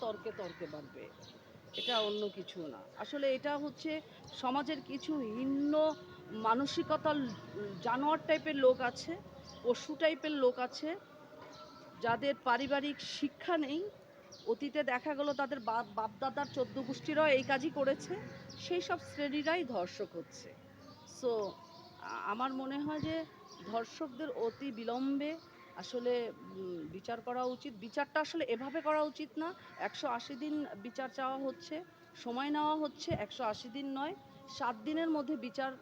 তর্কে তর্কে বাড়বে এটা অন্য কিছু না। আসলে এটা হচ্ছে সমাজের কিছু হিন্ন মানসিকতার জানোয়ার টাইপের লোক আছে, পশু টাইপের লোক আছে, যাদের পারিবারিক শিক্ষা নেই। অতীতে দেখা গেল তাদের বাপ বাপদাদার চোদ্দ গোষ্ঠীরাও এই কাজই করেছে। সেই সব শ্রেণীরাই ধর্ষক হচ্ছে। সো আমার মনে হয় যে ধর্ষকদের অতি বিলম্বে আসলে বিচার করা উচিত। বিচারটা আসলে এভাবে করা উচিত না। একশো আশি দিন বিচার চাওয়া হচ্ছে, সময় নেওয়া হচ্ছে, একশো আশি দিন নয়, সাত দিনের মধ্যে বিচার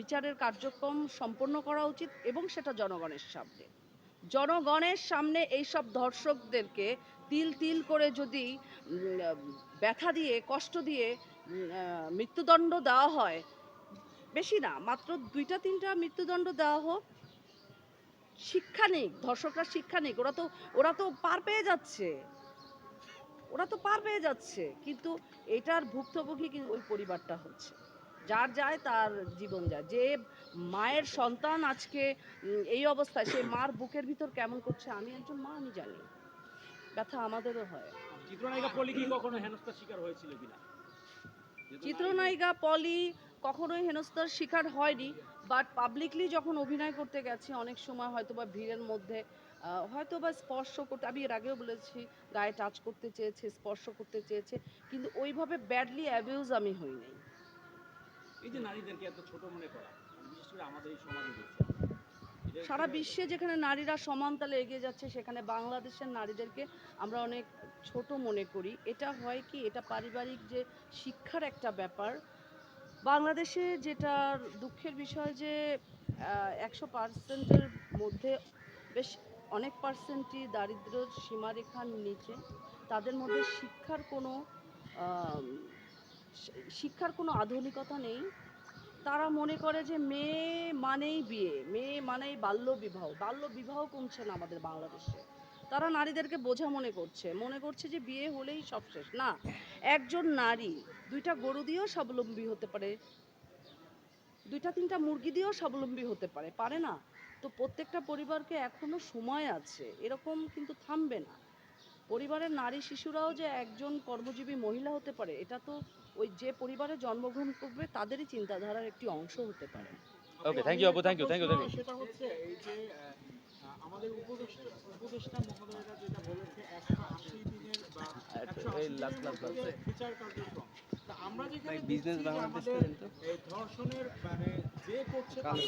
বিচারের কার্যক্রম সম্পন্ন করা উচিত এবং সেটা জনগণের সামনে। জনগণের সামনে এইসব ধর্ষকদেরকে তিল তিল করে যদি ব্যথা দিয়ে, কষ্ট দিয়ে মৃত্যুদণ্ড দেওয়া হয়, বেশি না, মাত্র দুইটা তিনটা মৃত্যুদণ্ড দেওয়া হোক শিক্ষা নেই ধর্ষকরা শিক্ষা নেই ওরা তো ওরা তো পার পেয়ে যাচ্ছে। ওরা তো পার পেয়ে যাচ্ছে কিন্তু এটার ভুক্তভোগী কিন্তু ওই পরিবারটা হচ্ছে। যার যায় তার জীবন যায়। যে মায়ের সন্তান আজকে এই অবস্থায় সে মার বুকের ভিতর কেমন করছে আমি একজন মা আমি জানি ব্যথা আমাদেরও হয়। চিত্রনায়িকা পলি কি কখনো হেনস্থার শিকার হয়েছিল কিনা? চিত্রনায়িকা পলি কখনোই হেনস্থার শিকার হয়নি। বাট পাবলিকলি যখন অভিনয় করতে গেছে অনেক সময় হয়তো বা ভিড়ের মধ্যে হয়তো বা স্পর্শ করতে আমি এর আগেও বলেছি গায়ে টাচ করতে চেয়েছে স্পর্শ করতে চেয়েছে কিন্তু ওইভাবে ব্যাডলি অ্যাবিউজ আমি হই নাই। এই যে নারীদেরকে এত ছোট মনে করা বিশেষ করে আমাদের এই সমাজে সারা বিশ্বে যেখানে নারীরা সমান তালে এগিয়ে যাচ্ছে সেখানে বাংলাদেশের নারীদেরকে আমরা অনেক ছোট মনে করি। এটা হয় কি এটা পারিবারিক যে শিক্ষার একটা ব্যাপার বাংলাদেশে যেটার দুঃখের বিষয় যে একশো পার্সেন্টের মধ্যে বেশ অনেক পার্সেন্টই দারিদ্র্যের সীমারেখার নিচে। তাদের মধ্যে শিক্ষার কোনো শিক্ষার কোনো আধুনিকতা নেই। তারা মনে করে যে মেয়ে মানেই বিয়ে মেয়ে মানেই বাল্য বিবাহ বাল্য বিবাহ কমছে না আমাদের বাংলাদেশে। তারা নারীদেরকে বোঝা মনে করছে। মনে করছে যে বিয়ে হলেই সব শেষ। না একজন নারী দুইটা গরু দিয়েও স্বাবলম্বী হতে পারে দুইটা তিনটা মুরগি দিয়েও স্বাবলম্বী হতে পারে পারে না। তো প্রত্যেকটা পরিবারকে এখনও সময় আছে এরকম কিন্তু থামবে না। পরিবারের নারী শিশুরাও যে একজন কর্মজীবী মহিলা হতে পারে এটা তো ওই যে পরিবারে জন্মগ্রহণ করবে তাদেরই চিন্তাধারার একটি অংশ হতে পারে। ওকে থ্যাংক ইউ আপু thank you thank you thank you সেটা হচ্ছে এই যে আমাদের উপদেষ্টা উপদেষ্টা মহোদয়রা যেটা বলেছে একশো আশি দিনের বা একশো আশি দিনের last, last. মধ্যে বিচার কার্যক্রম। তা আমরা যেখানে আমাদের ধর্ষণের মানে যে করছে আমাদের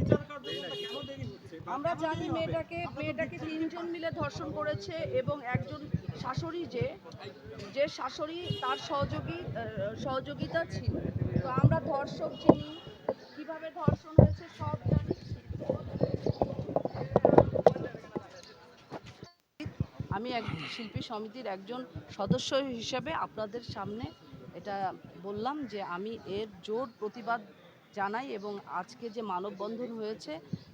বিচার কার্যক্রমটা কেন দেরি হচ্ছে? আমরা জানি মেয়েটাকে মেয়েটাকে তিনজন মিলে ধর্ষণ করেছে এবং একজন শাশুড়ি যে যে শাশুড়ি তার সহযোগী সহযোগিতা ছিল। তো আমরা ধর্ষক চিনি কীভাবে ধর্ষণ হয়েছে সব জানি আমি এক শিল্পী সমিতির একজন সদস্য হিসেবে আপনাদের সামনে এটা বললাম যে আমি এর জোর প্রতিবাদ জানাই এবং আজকে যে মানববন্ধন হয়েছে,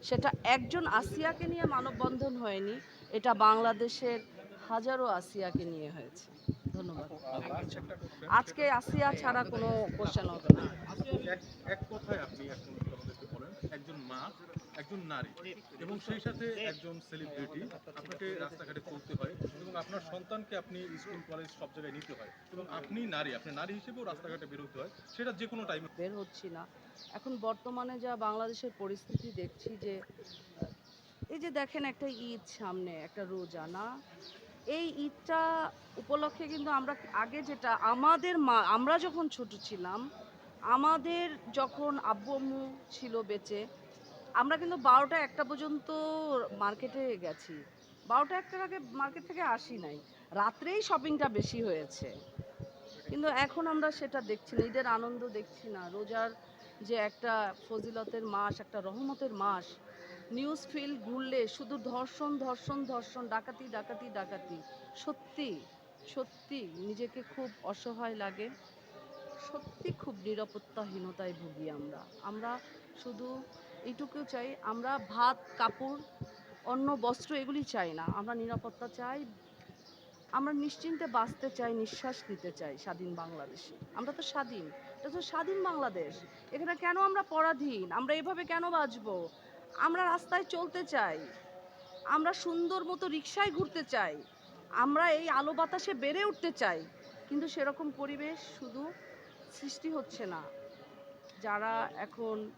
সেটা একজন আসিয়াকে নিয়ে মানববন্ধন হয়নি, এটা বাংলাদেশের হাজারো আসিয়াকে নিয়ে হয়েছে। ধন্যবাদ। আজকে আসিয়া ছাড়া কোনো কোশ্চেন হবে না। এক কথায় আপনি একজন মা একজন নারী এবং সেই সাথে একজন সেলিব্রিটি আপনাকে রাস্তাঘাটে চলতে হয় এবং আপনার সন্তানকে আপনি স্কুল, কলেজ সব জায়গায় নিতে হয় এবং আপনি নারী আপনি নারী হিসেবেও রাস্তাঘাটে বেরোতে হয়, সেটা যে কোনো টাইমে বের হচ্ছি না। এখন বর্তমানে যা বাংলাদেশের পরিস্থিতি দেখছি যে, এই যে দেখেন একটা ঈদ সামনে, একটা রোজা, না? এই ঈদটা উপলক্ষে কিন্তু আমরা আগে যেটা, আমাদের মা, আমরা যখন ছোট ছিলাম, আমাদের যখন আব্বু আম্মু ছিল বেঁচে আমরা কিন্তু বারোটা একটা পর্যন্ত মার্কেটে গেছি। বারোটা একটার আগে মার্কেট থেকে আসি নাই। রাত্রেই শপিংটা বেশি হয়েছে। কিন্তু এখন আমরা সেটা দেখছি না। ঈদের আনন্দ দেখছি না। রোজার যে একটা ফজিলতের মাস, একটা রহমতের মাস নিউজ ফিল্ড ঘুরলে শুধু ধর্ষণ ধর্ষণ ধর্ষণ, ডাকাতি ডাকাতি ডাকাতি। সত্যি সত্যি নিজেকে খুব অসহায় লাগে। সত্যি খুব নিরাপত্তাহীনতায় ভুগি আমরা। আমরা শুধু এইটুকু চাই। আমরা ভাত, কাপড় অন্য বস্ত্র এগুলি চাই না। আমরা নিরাপত্তা চাই। আমরা নিশ্চিন্তে বাঁচতে চাই, নিঃশ্বাস নিতে চাই স্বাধীন বাংলাদেশে। আমরা তো স্বাধীন। এটা তো স্বাধীন বাংলাদেশ। এখানে কেন আমরা পরাধীন? আমরা এভাবে কেন বাঁচবো? আমরা রাস্তায় চলতে চাই। আমরা সুন্দর মতো রিক্সায় ঘুরতে চাই। আমরা এই আলো বাতাসে বেড়ে উঠতে চাই। কিন্তু সেরকম পরিবেশ শুধু সৃষ্টি হচ্ছে না। যারা এখন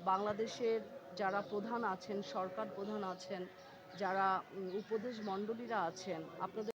বাংলাদেশের যারা প্রধান আছেন সরকার প্রধান আছেন যারা উপদেশ মণ্ডলীরা আছেন আপনাদের